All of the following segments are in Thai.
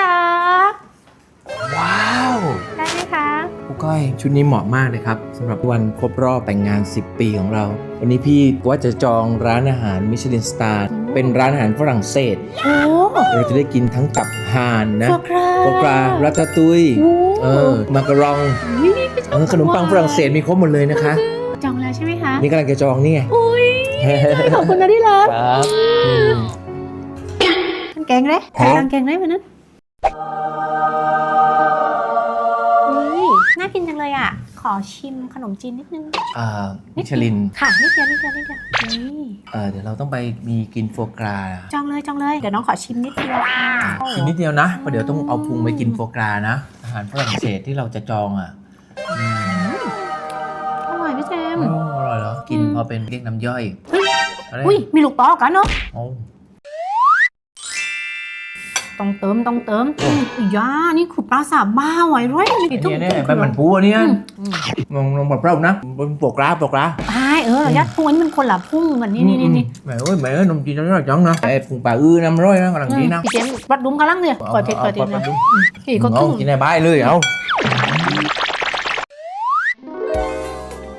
รัก ว้าวได้ไหมคะ ครูก้อยชุดนี้เหมาะมากเลยครับสำหรับวันครบรอบแต่งงาน 10 ปีของเรา วันนี้พี่ว่าจะจองร้านอาหารมิชลินสตาร์เป็นร้านอาหารฝรั่งเศส โอ้เราจะได้กินทั้งกับห่านนะโฟกราโฟกรารัตาตุยโอ้ เออมาการองนี่นี่พี่ชเออขนมปังฝรั่งเศสมีครบหมดเลยนะคะ จองแล้วใช่ไหมคะนี่กำลังจะจองนี่ไง อุ้ยขอบคุณนะที่รักครับอืมมันแกงเลยครับ ทางแกงเลยมันนั้ นอุ้ยน่ากินจังเลยอะ ขอชิมขนมจีนนิดนึงอ่ามิชลินค่ะนิดเดียวนิดเดียวนิดเดียวนี่เออเดี๋ยวเราต้องไปมีกินโฟกราจองเลยจองเลยเดี๋ยวน้องขอชิมนิดเดียวค่ะกินนิดเดียวนะเพราะเดี๋ยวต้องเอาพุงไปกินโฟกรานะ อาหารฝรั่งเศสที่เราจะจองอะอืมอร่อยพี่แจมโอ้อร่อยเหรอ กินพอเป็นเรียกน้ำย่อยอะไรอุ้ยมีลูกตอกันเนาะ โอ้ ต้องเติมต้องเติมอุ้ยย่านี่คือปลาสาบบ้าไว้ร้อยนี่อันทุกนี้เนี่ยแบบมันปูอันเนี้ยอืมอืมลองลองแบบเรานะเป็นโฟกราโฟกราใช่เออยัดพุงอันนี้มันคนละพุงกันนี่นี่นี่นี่แหมเอ้ยแหมเอ้ยนมจีนน้ำย่อยจังนะไอ้พุงปลาอื้อน้ำร้อยนะกำลังดีนะพี่เจมส์วัดดุมกันลังเนี่ยก่อนเทศก่อนเทศนะพี่ก็เอาตึ้งกินในบ้านเลยเอา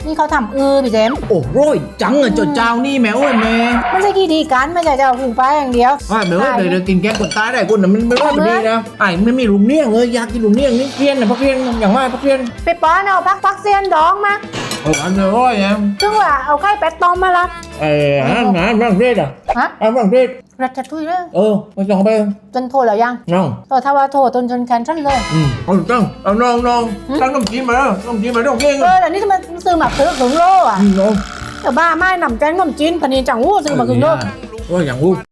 นี่เขาทำเออพี่เจมส์โอ้ร้อยจังอะเจ้าเจ้านี่แมวเอ้ยแม่ไม่ใช่กี่ดีกันไม่ใช่จะเอาพุงไปอย่างเดียวว่าแมวเอ้ยเดี๋ยวเดี๋ยวกินแกงคนตายได้คนน่ะมันไม่ร้อยพอดีนะไอ้ไม่มีลุงเลี้ยงเอ้ยอยากกินลุงเลี้ยงนี่เพี้ยนนะพักเพี้ยนอย่างว่าพักเพี้ยนไปป้อนเอาพักพักเซียนดองมาเอออันเดียวร้อยนะซึ่งว่าเอาไข่เป็ดตองมาละเอออาหารอาหารฝรั่งเศสอะฮะอาหารฝรั่งเศสรัชทุยเลยเออไม่ต้องไปจนโทรแล้วยังน้องโทรถ้าว่าโทรจนจนแคนเซิลเลยอืมเอาต้องเอาน้องน้องหืมตั้งน้ำจีนมาแล้วน้ำจีนมาต้องเก่งเออแต่นี่ทำไมซื้อมาครึ่งถึงโลอะอืมน้องแต่บ้าไม่หนำแจ้งขนมจีนปนีจังหู้ซื้อมาครึ่งโลเอออย่างวู